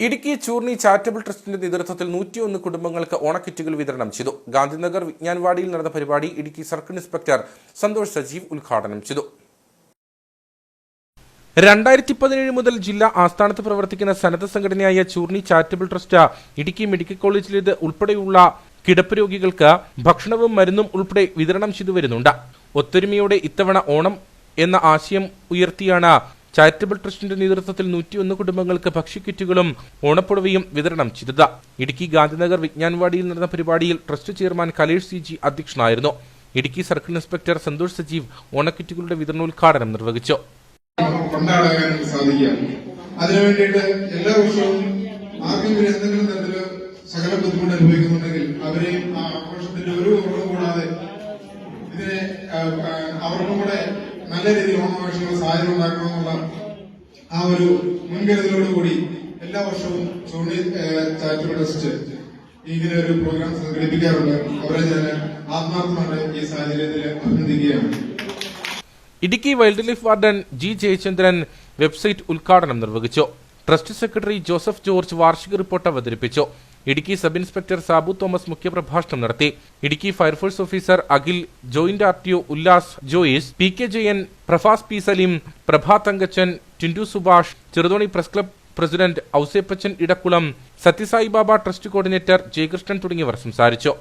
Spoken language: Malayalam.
ഇടുക്കി ചൂർണി ചാരിറ്റബിൾ ട്രസ്റ്റിന്റെ നേതൃത്വത്തിൽ നൂറ്റിയൊന്ന് കുടുംബങ്ങൾക്ക് ഓണക്കിറ്റുകൾ വിതരണം ചെയ്തു. ഗാന്ധിനഗർ വിജ്ഞാൻവാടിയിൽ നടന്ന പരിപാടി ഇടുക്കി സർക്കിൾ ഇൻസ്പെക്ടർ സന്തോഷ് സജീവ് ഉദ്ഘാടനം ചെയ്തു. രണ്ടായിരത്തി പതിനേഴ് മുതൽ ജില്ലാ ആസ്ഥാനത്ത് പ്രവർത്തിക്കുന്ന സന്നദ്ധ സംഘടനയായ Choorni charitable trust Idukki medical കോളേജിലേത് ഉൾപ്പെടെയുള്ള കിടപ്പ് രോഗികൾക്ക് ഭക്ഷണവും മരുന്നും ഉൾപ്പെടെ വിതരണം ചെയ്തു വരുന്നുണ്ട്. ഒത്തൊരുമയോടെ ഇത്തവണ ഓണം എന്ന ആശയം ഉയർത്തിയാണ് ചാരിറ്റബിൾ ട്രസ്റ്റിന്റെ നേതൃത്വത്തിൽ നൂറ്റിയൊന്ന് കുടുംബങ്ങൾക്ക് ഭക്ഷ്യക്കിറ്റുകളും ഓണപ്പുടവയും വിതരണം ചെയ്തത്. ഇടുക്കി ഗാന്ധിനഗർ വിജ്ഞാൻവാടിയിൽ നടന്ന പരിപാടിയിൽ trust chairman Kalesh C G അധ്യക്ഷനായിരുന്നു. ഇടുക്കി സർക്കിൾ ഇൻസ്പെക്ടർ സന്തോഷ് സജീവ് ഓണക്കിറ്റുകളുടെ വിതരണോദ്ഘാടനം നിർവഹിച്ചു. കൊണ്ടാടാൻ സാധിക്കുക. അതിനു വേണ്ടിയിട്ട് എല്ലാ വർഷവും സകല ബുദ്ധിമുട്ട് അനുഭവിക്കുന്നുണ്ടെങ്കിൽ അവരെയും ആ ആഘോഷത്തിന്റെ ഒരു കുറവും കൂടാതെ ഇതിനെ അവർക്കും കൂടെ നല്ല രീതിയിൽ ഓണാഘോഷങ്ങൾ സാഹചര്യം ഉണ്ടാക്കണമെന്നുള്ള ആ ഒരു മുൻകരുതലോടുകൂടി എല്ലാ വർഷവും ചൂണ്ടി ചാരിറ്റബിൾ ട്രസ്റ്റ് ഇങ്ങനെ ഒരു പ്രോഗ്രാം സംഘടിപ്പിക്കാറുണ്ട്. അവരെ ഞാൻ ആത്മാർത്ഥമായിട്ട് ഈ സാഹചര്യത്തിൽ അഭിനന്ദിക്കുകയാണ്. Idukki wild life warden G Jayachandran website ഉദ്ഘാടനം നിർവഹിച്ചു. ട്രസ്റ്റ് സെക്രട്ടറി ജോസഫ് ജോർജ് വാർഷിക റിപ്പോർട്ട് അവതരിപ്പിച്ചു. ഇടുക്കി സബ് ഇൻസ്പെക്ടർ സാബു തോമസ് മുഖ്യപ്രഭാഷണം നടത്തി. Idukki fire force officer Akhil joint R T O Ullas Joyis P K Jayan Prafas P Saleem Prabha Thankachan Tindu Subhash Cheruthoni press club president Ouseppachan Idakkulam Sathyasai Baba trust coordinator Jayakrishnan തുടങ്ങിയവർ സംസാരിച്ചു.